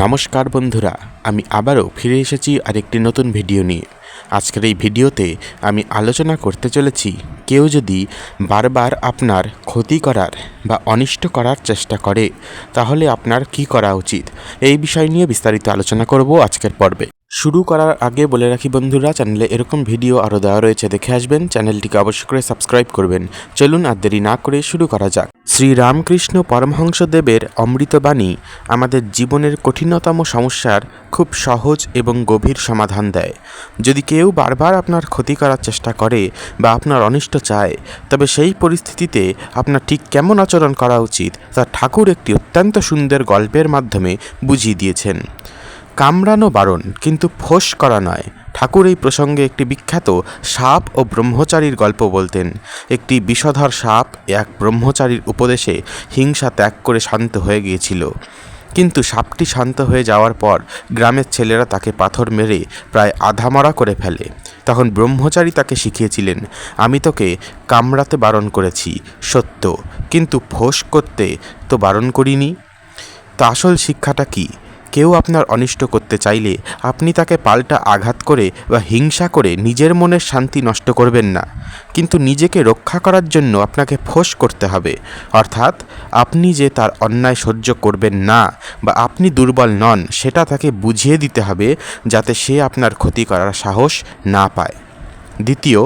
নমস্কার বন্ধুরা, আমি আবারও ফিরে এসেছি আরেকটি নতুন ভিডিও নিয়ে। আজকের এই ভিডিওতে আমি আলোচনা করতে চলেছি, কেউ যদি বারবার আপনার ক্ষতি করার বা অনিষ্ট করার চেষ্টা করে, তাহলে আপনার কি করা উচিত? এই বিষয় নিয়ে বিস্তারিত আলোচনা করব আজকের পর্বে। শুরু করার আগে বলে রাখি বন্ধুরা, চ্যানেলে এরকম ভিডিও আরও দেওয়া রয়েছে, দেখে আসবেন। চ্যানেলটিকে অবশ্যই করে সাবস্ক্রাইব করবেন। চলুন আর দেরি না করে শুরু করা যাক। শ্রী রামকৃষ্ণ পরমহংসদেবের অমৃতবাণী আমাদের জীবনের কঠিনতম সমস্যার খুব সহজ এবং গভীর সমাধান দেয়। যদি কেউ বারবার আপনার ক্ষতি করার চেষ্টা করে বা আপনার অনিষ্ট চায়, তবে সেই পরিস্থিতিতে আপনার ঠিক কেমন আচরণ করা উচিত, তা ঠাকুর একটি অত্যন্ত সুন্দর গল্পের মাধ্যমে বুঝিয়ে দিয়েছেন। কামড়ানো বারণ কিন্তু ফোঁস করা নয়। ঠাকুর এই প্রসঙ্গে একটি বিখ্যাত সাপ ও ব্রহ্মচারীর গল্প বলতেন। একটি বিষধর সাপ এক ব্রহ্মচারীর উপদেশে হিংসা ত্যাগ করে শান্ত হয়ে গিয়েছিল। কিন্তু সাপটি শান্ত হয়ে যাওয়ার পর গ্রামের ছেলেরা তাকে পাথর মেরে প্রায় আধামরা করে ফেলে। তখন ব্রহ্মচারী তাকে শিখিয়েছিলেন, আমি তোকে কামড়াতে বারণ করেছি, সত্য, কিন্তু ফোঁস করতে তো বারণ করিনি? তা আসল শিক্ষাটা কি? কেউ আপনার অনিষ্ট করতে চাইলে আপনি তাকে পাল্টা আঘাত করে বা হিংসা করে নিজের মনের শান্তি নষ্ট করবেন না। কিন্তু নিজেকে রক্ষা করার জন্য আপনাকে ফোঁস করতে হবে। অর্থাৎ আপনি যে তার অন্যায় সহ্য করবেন না বা আপনি দুর্বল নন, সেটা তাকে বুঝিয়ে দিতে হবে যাতে সে আপনার ক্ষতি করার সাহস না পায়। দ্বিতীয়,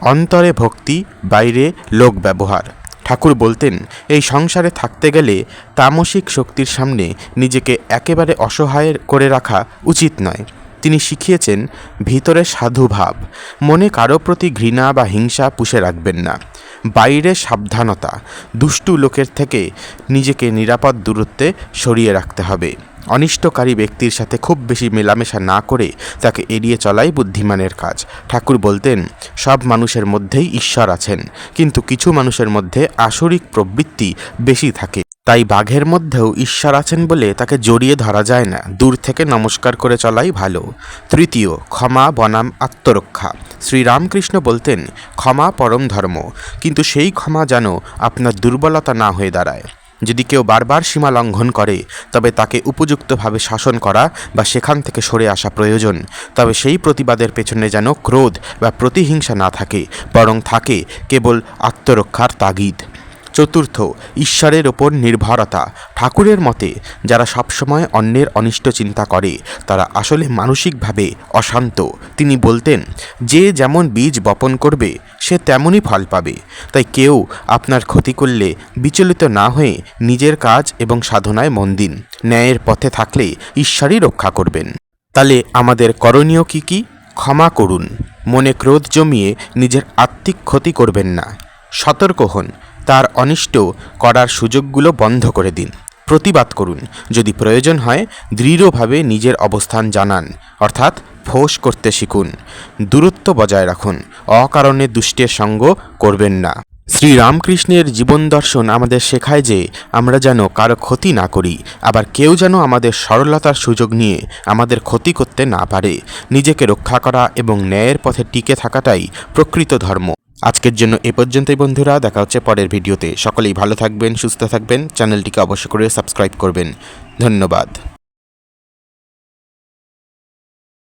অন্তরে ভক্তি, বাইরে লোক ব্যবহার। ঠাকুর বলতেন, এই সংসারে থাকতে গেলে তামসিক শক্তির সামনে নিজেকে একেবারে অসহায় করে রাখা উচিত নয়। তিনি শিখিয়েছেন, ভিতরে সাধু ভাব। মনে কারও প্রতি ঘৃণা বা হিংসা পুষে রাখবেন না। বাইরে সাবধানতা। দুষ্টু লোকের থেকে নিজেকে নিরাপদ দূরত্বে সরিয়ে রাখতে হবে। অনিষ্টকারী ব্যক্তির সাথে খুব বেশি মেলামেশা না করে তাকে এড়িয়ে চলাই বুদ্ধিমানের কাজ। ঠাকুর বলতেন, সব মানুষের মধ্যেই ঈশ্বর আছেন, কিন্তু কিছু মানুষের মধ্যে আসরিক প্রবৃত্তি বেশি থাকে। তাই বাঘের মধ্যেও ঈশ্বর আছেন বলে তাকে জড়িয়ে ধরা যায় না। দূর থেকে নমস্কার করে চলাই ভালো। তৃতীয়, ক্ষমা বনাম আত্মরক্ষা। শ্রীরামকৃষ্ণ বলতেন, ক্ষমা পরম ধর্ম, কিন্তু সেই ক্ষমা যেন আপনার দুর্বলতা না হয়ে দাঁড়ায়। যদি কেউ বারবার সীমা লঙ্ঘন করে, তবে তাকে উপযুক্তভাবে শাসন করা বা সেখান থেকে সরে আসা প্রয়োজন। তবে সেই প্রতিবাদের পেছনে যেন ক্রোধ বা প্রতিহিংসা না থাকে, বরং থাকে কেবল আত্মরক্ষার তাগিদ। চতুর্থ, ঈশ্বরের ওপর নির্ভরতা। ঠাকুরের মতে, যারা সবসময় অন্যের অনিষ্ট চিন্তা করে, তারা আসলে মানসিকভাবে অশান্ত। তিনি বলতেন, যে যেমন বীজ বপন করবে, সে তেমনই ফল পাবে। তাই কেউ আপনার ক্ষতি করলে বিচলিত না হয়ে নিজের কাজ এবং সাধনায় মন দিন। ন্যায়ের পথে থাকলে ঈশ্বরই রক্ষা করবেন। তাহলে আমাদের করণীয় কি কি? ক্ষমা করুন। মনে ক্রোধ জমিয়ে নিজের আত্মিক ক্ষতি করবেন না। সতর্ক হন। তার অনিষ্ট করার সুযোগগুলো বন্ধ করে দিন। প্রতিবাদ করুন, যদি প্রয়োজন হয়, দৃঢ়ভাবে নিজের অবস্থান জানান, অর্থাৎ ফোঁস করতে শিখুন। দূরত্ব বজায় রাখুন, অকারণে দুষ্টের সঙ্গ করবেন না। শ্রী রামকৃষ্ণের জীবন দর্শন আমাদের শেখায় যে, আমরা যেন কারও ক্ষতি না করি, আবার কেউ যেন আমাদের সরলতার সুযোগ নিয়ে আমাদের ক্ষতি করতে না পারে। নিজেকে রক্ষা করা এবং ন্যায়ের পথে টিকে থাকাটাই প্রকৃত ধর্ম। আজকের জন্য এ পর্যন্তই বন্ধুরা, দেখা হচ্ছে পরের ভিডিওতে। সকলেই ভালো থাকবেন, সুস্থ থাকবেন। চ্যানেলটিকে অবশ্যই করে সাবস্ক্রাইব করবেন। ধন্যবাদ।